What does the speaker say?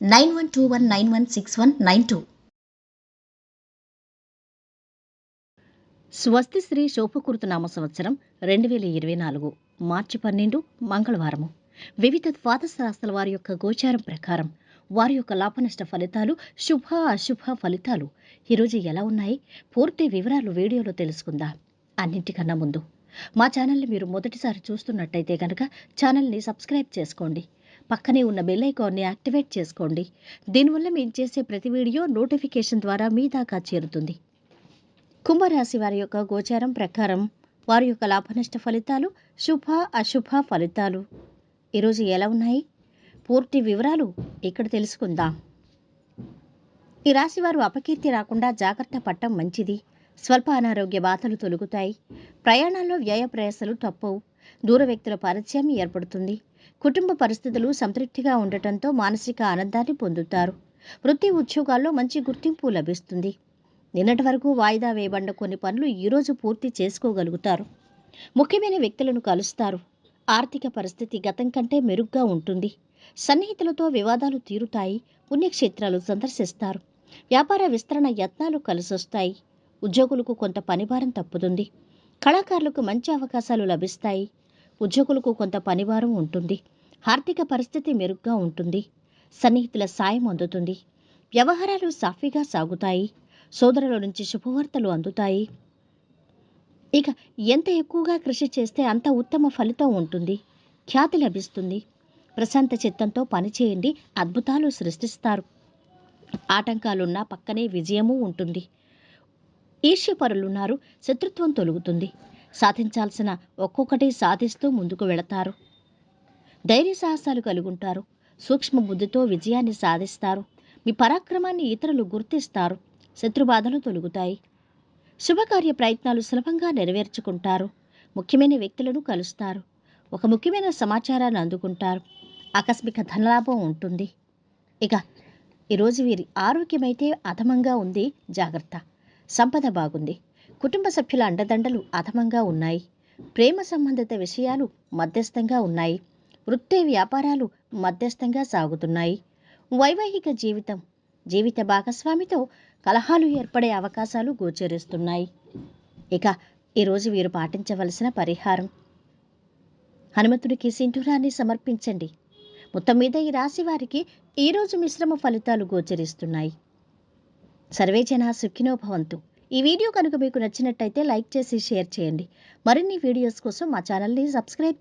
nine one two one nine one six one nine two. స్వస్తి శ్రీ శోభకృత నామ సంవత్సరం రెండు వేల ఇరవై నాలుగు మార్చి పన్నెండు మంగళవారము. వివిధ ద్వాదశాస్త్రాల వారి యొక్క గోచారం ప్రకారం వారి యొక్క లాభనష్ట ఫలితాలు శుభ అశుభ ఫలితాలు ఈరోజు ఎలా ఉన్నాయి? పూర్తి వివరాలు వీడియోలో తెలుసుకుందాం. అన్నింటికన్నా ముందు మా ఛానల్ని మీరు మొదటిసారి చూస్తున్నట్టయితే కనుక ఛానల్ని సబ్స్క్రైబ్ చేసుకోండి. పక్కనే ఉన్న బెల్ ఐకాన్ని యాక్టివేట్ చేసుకోండి. దీనివల్ల మేము చేసే ప్రతి వీడియో నోటిఫికేషన్ ద్వారా మీ దాకా చేరుతుంది. కుంభరాశి వారి యొక్క గోచారం ప్రకారం వారి యొక్క లాభనష్ట ఫలితాలు శుభ అశుభ ఫలితాలు. ఈరోజు ఎలా ఉన్నాయి? పూర్తి వివరాలు ఇక్కడ తెలుసుకుందాం. ఈ రాశి వారు అపకీర్తి రాకుండా జాగ్రత్త పట్టం మంచిది. స్వల్ప అనారోగ్య బాధలు తొలుగుతాయి. ప్రయాణాల్లో వ్యయ ప్రయాసలు తప్పవు. దూర వ్యక్తుల పరిచయం ఏర్పడుతుంది. కుటుంబ పరిస్థితులు సంతృప్తిగా ఉండటంతో మానసిక ఆనందాన్ని పొందుతారు. వృత్తి ఉద్యోగాల్లో మంచి గుర్తింపు లభిస్తుంది. నిన్నటి వరకు వాయిదా వేయబడిన కొన్ని పనులు ఈరోజు పూర్తి చేసుకోగలుగుతారు. ముఖ్యమైన వ్యక్తులను కలుస్తారు. ఆర్థిక పరిస్థితి గతం కంటే మెరుగ్గా ఉంటుంది. సన్నిహితులతో వివాదాలు తీరుతాయి. పుణ్యక్షేత్రాలు సందర్శిస్తారు. వ్యాపార విస్తరణ యత్నాలు కలిసొస్తాయి. ఉద్యోగులకు కొంత పనిభారం తప్పుతుంది. కళాకారులకు మంచి అవకాశాలు లభిస్తాయి. ఉద్యోగులకు కొంత పనిభారం ఉంటుంది. ఆర్థిక పరిస్థితి మెరుగ్గా ఉంటుంది. సన్నిహితుల సాయం అందుతుంది. వ్యవహారాలు సాఫీగా సాగుతాయి. సోదరుల నుంచి శుభవార్తలు అందుతాయి. ఇక ఎంత ఎక్కువగా కృషి చేస్తే అంత ఉత్తమ ఫలితం ఉంటుంది. ఖ్యాతి లభిస్తుంది. ప్రశాంత చిత్తంతో పనిచేయండి. అద్భుతాలు సృష్టిస్తారు. ఆటంకాలున్నా పక్కనే విజయము ఉంటుంది. ఈర్ష్యపరులున్నారు. శత్రుత్వం తొలుగుతుంది. సాధించాల్సిన ఒక్కొక్కటి సాధిస్తూ ముందుకు వెళతారు. ధైర్య సాహసాలు కలుగుంటారు. సూక్ష్మ బుద్ధితో విజయాన్ని సాధిస్తారు. మీ పరాక్రమాన్ని ఇతరులు గుర్తిస్తారు. శత్రుబాధలు తొలుగుతాయి. శుభకార్య ప్రయత్నాలు సులభంగా నెరవేర్చుకుంటారు. ముఖ్యమైన వ్యక్తులను కలుస్తారు. ఒక ముఖ్యమైన సమాచారాన్ని అందుకుంటారు. ఆకస్మిక ధనలాభం ఉంటుంది. ఇక ఈరోజు వీరి ఆరోగ్యమైతే అధమంగా ఉంది. జాగ్రత్త. సంపద బాగుంది. కుటుంబ సభ్యుల అండదండలు అధమంగా ఉన్నాయి. ప్రేమ సంబంధిత విషయాలు మధ్యస్థంగా ఉన్నాయి. వృత్తి వ్యాపారాలు మధ్యస్థంగా సాగుతున్నాయి. వైవాహిక జీవితం జీవిత భాగస్వామితో కలహాలు ఏర్పడే అవకాశాలు గోచరిస్తున్నాయి. ఇక ఈరోజు వీరు పాటించవలసిన పరిహారం. హనుమంతుడికి సింధూరాన్ని సమర్పించండి. మొత్తం మీద ఈ రాశి వారికి ఈరోజు మిశ్రమ ఫలితాలు గోచరిస్తున్నాయి. సర్వే జన సుఖినోభవంతు ఈ వీడియో కనుక మీకు నచ్చినట్టయితే లైక్ చేసి షేర్ చేయండి. మరిన్ని వీడియోస్ కోసం మా ఛానల్ని సబ్స్క్రైబ్